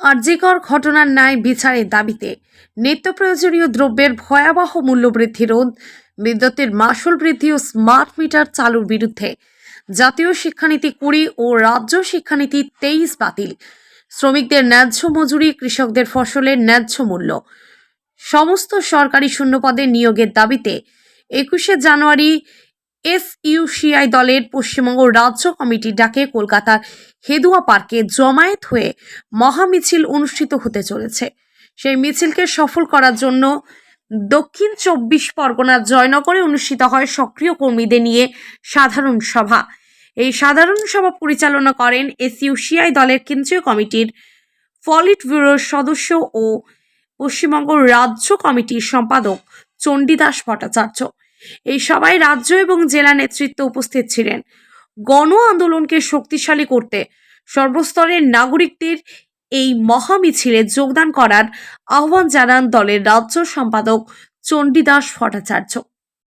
আরজিকর ঘটনার ন্যায় বিচারের দাবিতে নিত্য প্রয়োজনীয় দ্রব্যের ভয়াবহ মূল্যবৃদ্ধি রোধ, বিদ্যুতের মাসুল বৃদ্ধি ও স্মার্ট মিটার চালুর বিরুদ্ধে জাতীয় শিক্ষানীতি কুড়ি ও রাজ্য শিক্ষানীতি তেইশ বাতিল। শ্রমিকদের ন্যায্য মজুরি, কৃষকদের ফসলের ন্যায্য মূল্য। সমস্ত সরকারি শূন্যপদে নিয়োগের দাবিতে একুশে জানুয়ারি এসইউসিআই দলের পশ্চিমবঙ্গ রাজ্য কমিটির ডাকে কলকাতার হেদুয়া পার্কে জমায়েত হয়ে মহামিছিল অনুষ্ঠিত হতে চলেছে। সেই মিছিলকে সফল করার জন্য দক্ষিণ চব্বিশ পরগনার জয়নগরে অনুষ্ঠিত হয় সক্রিয় কর্মীদের নিয়ে সাধারণ সভা। এই সাধারণ সভা পরিচালনা করেন এসইউসিআই দলের কেন্দ্রীয় কমিটির ফলিট ব্যুরোর সদস্য ও পশ্চিমবঙ্গ রাজ্য কমিটির সম্পাদক চণ্ডীদাস ভট্টাচার্য। এই সবাই রাজ্য এবং জেলা নেতৃত্ব উপস্থিত ছিলেন। গণ আন্দোলনকে শক্তিশালী করতে সর্বস্তরের নাগরিকদের এই মহামিছিলে যোগদান করার আহ্বান জানান দলের রাজ্য সম্পাদক চণ্ডীদাস ভট্টাচার্য।